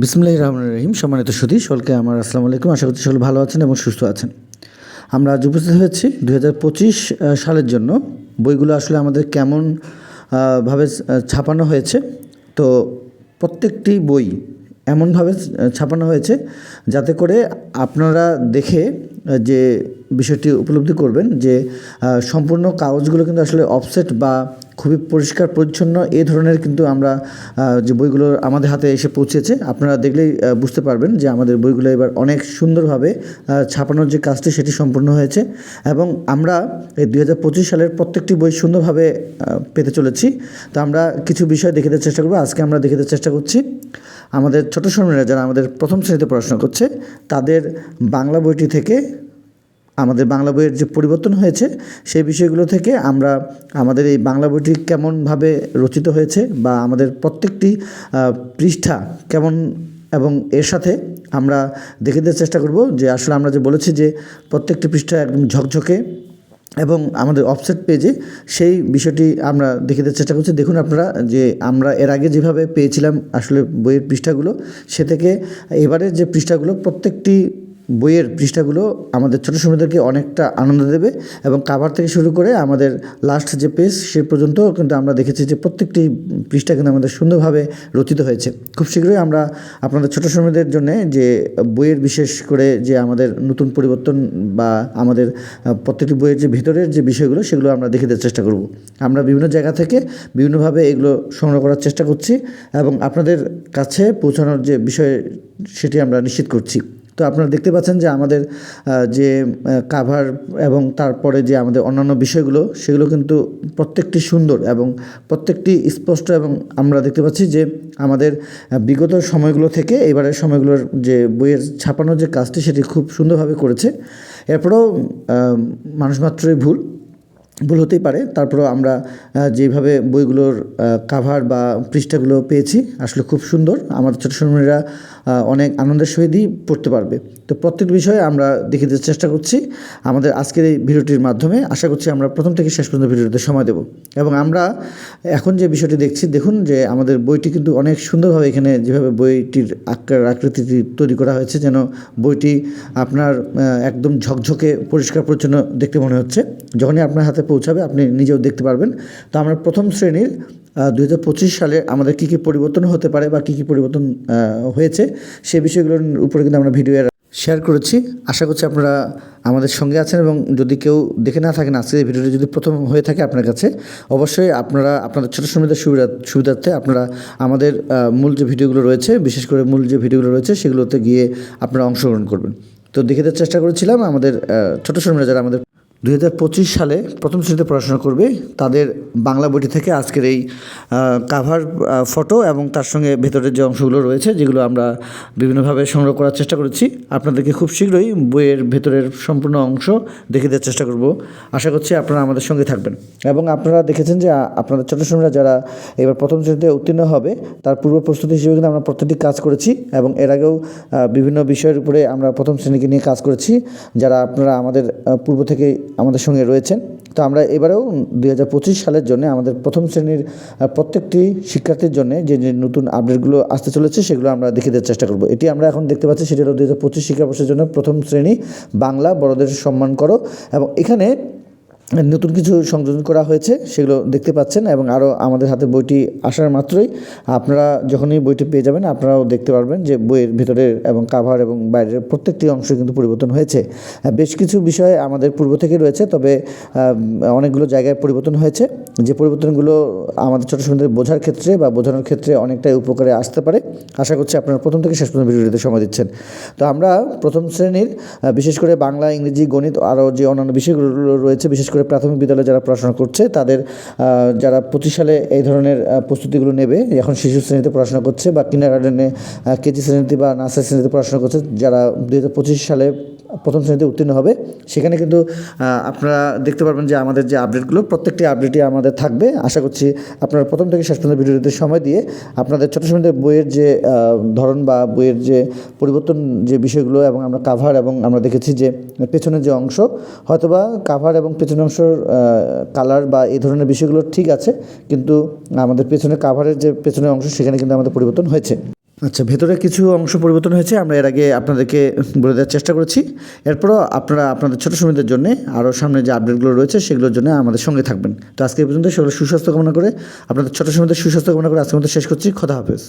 বিসমুল্লাহ রহমান রহিম। সম্মানিত সুধী, সকলকে আমার আসসালামু আলাইকুম। আশা করছি সকল ভালো আছেন এবং সুস্থ আছেন। আমরা আজ উপস্থিত হয়েছি দু হাজার পঁচিশ সালের জন্য। বইগুলো আসলে আমাদের কেমন ভাবে ছাপানো হয়েছে। তো প্রত্যেকটি বই এমনভাবে ছাপানো হয়েছে যাতে করে আপনারা দেখে যে বিষয়টি উপলব্ধি করবেন যে সম্পূর্ণ কাগজগুলো কিন্তু আসলে অফসেট বা খুবই পরিষ্কার, পরিচ্ছন্ন এই ধরনের কিন্তু আমরা যে বইগুলো আমাদের হাতে এসে পৌঁছেছে, আপনারা দেখলেই বুঝতে পারবেন যে আমাদের বইগুলো এবার অনেক সুন্দরভাবে ছাপানোর যে কাজটি সেটি সম্পূর্ণ হয়েছে এবং আমরা এই দুই হাজার পঁচিশ সালের প্রত্যেকটি বই সুন্দরভাবে পেতে চলেছি। তো আমরা কিছু বিষয় দেখে চেষ্টা করব। আজকে আমরা দেখে চেষ্টা করছি, আমাদের ছোটো শ্রমিকরা যারা আমাদের প্রথম শ্রেণীতে পড়াশোনা করছে, তাদের বাংলা বইটি থেকে আমাদের বাংলা বইয়ের যে পরিবর্তন হয়েছে, সেই বিষয়গুলো থেকে আমরা আমাদের এই বাংলা বইটি কেমনভাবে রচিত হয়েছে বা আমাদের প্রত্যেকটি পৃষ্ঠা কেমন এবং এর সাথে আমরা দেখে দেওয়ার চেষ্টা করব যে আসলে আমরা যে বলেছি যে প্রত্যেকটি পৃষ্ঠা একদম ঝকঝকে এবং আমাদের অফসেট পেজে সেই বিষয়টি আমরা দেখে দেওয়ার চেষ্টা করছি। দেখুন আপনারা যে আমরা এর আগে যেভাবে পেয়েছিলাম আসলে বইয়ের পৃষ্ঠাগুলো, সে থেকে এবারের যে পৃষ্ঠাগুলো, প্রত্যেকটি বইয়ের পৃষ্ঠাগুলো আমাদের ছোটো সময়দেরকে অনেকটা আনন্দ দেবে এবং কাভার থেকে শুরু করে আমাদের লাস্ট যে পেজ সে পর্যন্ত কিন্তু আমরা দেখেছি যে প্রত্যেকটি পৃষ্ঠা কিন্তু আমাদের সুন্দরভাবে রচিত হয়েছে। খুব শীঘ্রই আমরা আপনাদের ছোটো সময়দের জন্য যে বইয়ের বিশেষ করে যে আমাদের নতুন পরিবর্তন বা আমাদের প্রত্যেকটি বইয়ের যে ভিতরের যে বিষয়গুলো, সেগুলো আমরা দেখে দেওয়ার চেষ্টা করব। আমরা বিভিন্ন জায়গা থেকে বিভিন্নভাবে এগুলো সংগ্রহ করার চেষ্টা করছি এবং আপনাদের কাছে পৌঁছানোর যে বিষয়, সেটি আমরা নিশ্চিত করছি। তো আপনারা দেখতে পাচ্ছেন যে আমাদের যে কাভার এবং তারপরে যে আমাদের অন্যান্য বিষয়গুলো, সেগুলো কিন্তু প্রত্যেকটি সুন্দর এবং প্রত্যেকটি স্পষ্ট এবং আমরা দেখতে পাচ্ছি যে আমাদের বিগত সময়গুলো থেকে এবারের সময়গুলোর যে বইয়ের ছাপানোর যে কাজটি, সেটি খুব সুন্দরভাবে করেছে। এরপরেও মানুষ মাত্রই ভুল ভুল হতেই পারে। তারপরেও আমরা যেভাবে বইগুলোর কাভার বা পৃষ্ঠাগুলো পেয়েছি, আসলে খুব সুন্দর। আমাদের ছোটো সময়রা অনেক আনন্দের সহিতই পড়তে পারবে। তো প্রত্যেক বিষয়ে আমরা দেখে দেওয়ার চেষ্টা করছি। আমাদের আজকের এই ভিডিওটির মাধ্যমে আশা করছি আমরা প্রথম থেকে শেষ পর্যন্ত ভিডিওতে সময় দেব। এবং আমরা এখন যে বিষয়টি দেখছি, দেখুন যে আমাদের বইটি কিন্তু অনেক সুন্দরভাবে এখানে যেভাবে বইটির আকার, আকৃতিটি তৈরি করা হয়েছে, যেন বইটি আপনার একদম ঝকঝকে, পরিষ্কার, পরিচ্ছন্ন দেখতে মনে হচ্ছে। যখনই আপনার হাতে পৌঁছাবে, আপনি নিজেও দেখতে পারবেন। তো আমরা প্রথম শ্রেণির দু হাজার পঁচিশ সালে আমাদের কী কী পরিবর্তন হতে পারে বা কী কী পরিবর্তন হয়েছে সে বিষয়গুলোর উপরে কিন্তু আমরা ভিডিও শেয়ার করেছি। আশা করছি আপনারা আমাদের সঙ্গে আছেন এবং যদি কেউ দেখে না থাকেন আজকের এই ভিডিওটি যদি প্রথম হয়ে থাকে আপনার কাছে, অবশ্যই আপনারা, আপনাদের ছোটো সময়দের সুবিধা, সুবিধার্থে আপনারা আমাদের মূল যে ভিডিওগুলো রয়েছে, বিশেষ করে মূল যে ভিডিওগুলো রয়েছে সেগুলোতে গিয়ে আপনারা অংশগ্রহণ করবেন। তো দেখে চেষ্টা করেছিলাম আমাদের ছোটো সময়রা যারা আমাদের দু হাজার পঁচিশ সালে প্রথম শ্রেণীতে পড়াশোনা করবে। তাদের বাংলা বইটি থেকে আজকের এই কাভার ফটো এবং তার সঙ্গে ভেতরের যে অংশগুলো রয়েছে, যেগুলো আমরা বিভিন্নভাবে সংগ্রহ করার চেষ্টা করেছি, আপনাদেরকে খুব শীঘ্রই বইয়ের ভেতরের সম্পূর্ণ অংশ দেখে দেওয়ার চেষ্টা করব। আশা করছি আপনারা আমাদের সঙ্গে থাকবেন। এবং আপনারা দেখেছেন যে আপনাদের ছোটো সময়রা যারা এবার প্রথম শ্রেণীতে উত্তীর্ণ হবে, তার পূর্ব প্রস্তুতি হিসেবে কিন্তু আমরা প্রত্যেকটি কাজ করেছি এবং এর আগেও বিভিন্ন বিষয়ের উপরে আমরা প্রথম শ্রেণীকে নিয়ে কাজ করেছি। যারা আপনারা আমাদের পূর্ব থেকে আমাদের সঙ্গে রয়েছেন। তো আমরা এবারেও দুই হাজার পঁচিশ সালের জন্য আমাদের প্রথম শ্রেণির প্রত্যেকটি শিক্ষার্থীর জন্য যে যে নতুন আপডেটগুলো আসতে চলেছে সেগুলো আমরা দেখে দেওয়ার চেষ্টা করব। এটি আমরা এখন দেখতে পাচ্ছি সেটি হলো দুই হাজার পঁচিশ শিক্ষাবর্ষের জন্য প্রথম শ্রেণি বাংলা বড়দের সম্মান করো। এবং এখানে নতুন কিছু সংযোজন করা হয়েছে, সেগুলো দেখতে পাচ্ছেন এবং আরও আমাদের হাতে বইটি আসার মাত্রই। আপনারা যখনই বইটি পেয়ে যাবেন, আপনারাও দেখতে পারবেন যে বইয়ের ভিতরের এবং কাভার এবং বাইরের প্রত্যেকটি অংশ কিন্তু পরিবর্তন হয়েছে। বেশ কিছু বিষয় আমাদের পূর্ব থেকে রয়েছে, তবে অনেকগুলো জায়গায় পরিবর্তন হয়েছে। যে পরিবর্তনগুলো আমাদের ছোটো সন্তানদের বোঝার ক্ষেত্রে বা বোঝানোর ক্ষেত্রে অনেকটাই উপকারে আসতে পারে। আশা করছি আপনারা প্রথম থেকে শেষ পর্যন্ত ভিডিওটিতে সময় দিচ্ছেন। তো আমরা প্রথম শ্রেণির বিশেষ করে বাংলা, ইংরেজি, গণিত, আরও যে অন্যান্য বিষয়গুলো রয়েছে, বিশেষ করে প্রাথমিক বিদ্যালয়ে যারা পড়াশোনা করছে, তাদের যারা পঁচিশ সালে এই ধরনের প্রস্তুতিগুলো নেবে, এখন শিশু শ্রেণীতে পড়াশোনা করছে বা কিন্ডার গার্ডেনে কেজি শ্রেণীতে বা নার্সারি শ্রেণীতে পড়াশোনা করছে, যারা দুই হাজার পঁচিশ সালে প্রথম শ্রেণীতে উত্তীর্ণ হবে, সেখানে কিন্তু আপনারা দেখতে পারবেন যে আমাদের যে আপডেটগুলো, প্রত্যেকটি আপডেটই আমাদের থাকবে। আশা করছি আপনারা প্রথম থেকে শেষ পর্যন্ত ভিডিওতে সময় দিয়ে আপনাদের ছোটো সময়তে বইয়ের যে ধরন বা বইয়ের যে পরিবর্তন যে বিষয়গুলো এবং আমরা কাভার এবং আমরা দেখেছি যে পেছনের যে অংশ, হয়তোবা কাভার এবং পেছনের অংশর কালার বা এই ধরনের বিষয়গুলো ঠিক আছে, কিন্তু আমাদের পেছনের কাভারের যে পেছনের অংশ সেখানে কিন্তু আমাদের পরিবর্তন হয়েছে। আচ্ছা ভেতরে কিছু অংশ পরিবর্তন হয়েছে, আমরা এর আগে আপনাদেরকে বলে দেওয়ার চেষ্টা করেছি। এরপরও আপনারা আপনাদের ছোটো শ্রমিকদের জন্য আরও সামনে যে আপডেটগুলো রয়েছে সেগুলোর জন্য আমাদের সঙ্গে থাকবেন। তো আজকে পর্যন্ত সেগুলো সুস্বাস্থ্য কামনা করে, আপনাদের ছোটো শ্রমিকদের সুস্বাস্থ্য কামনা করে আজকের মধ্যে শেষ করছি, খোদা হাফেজ।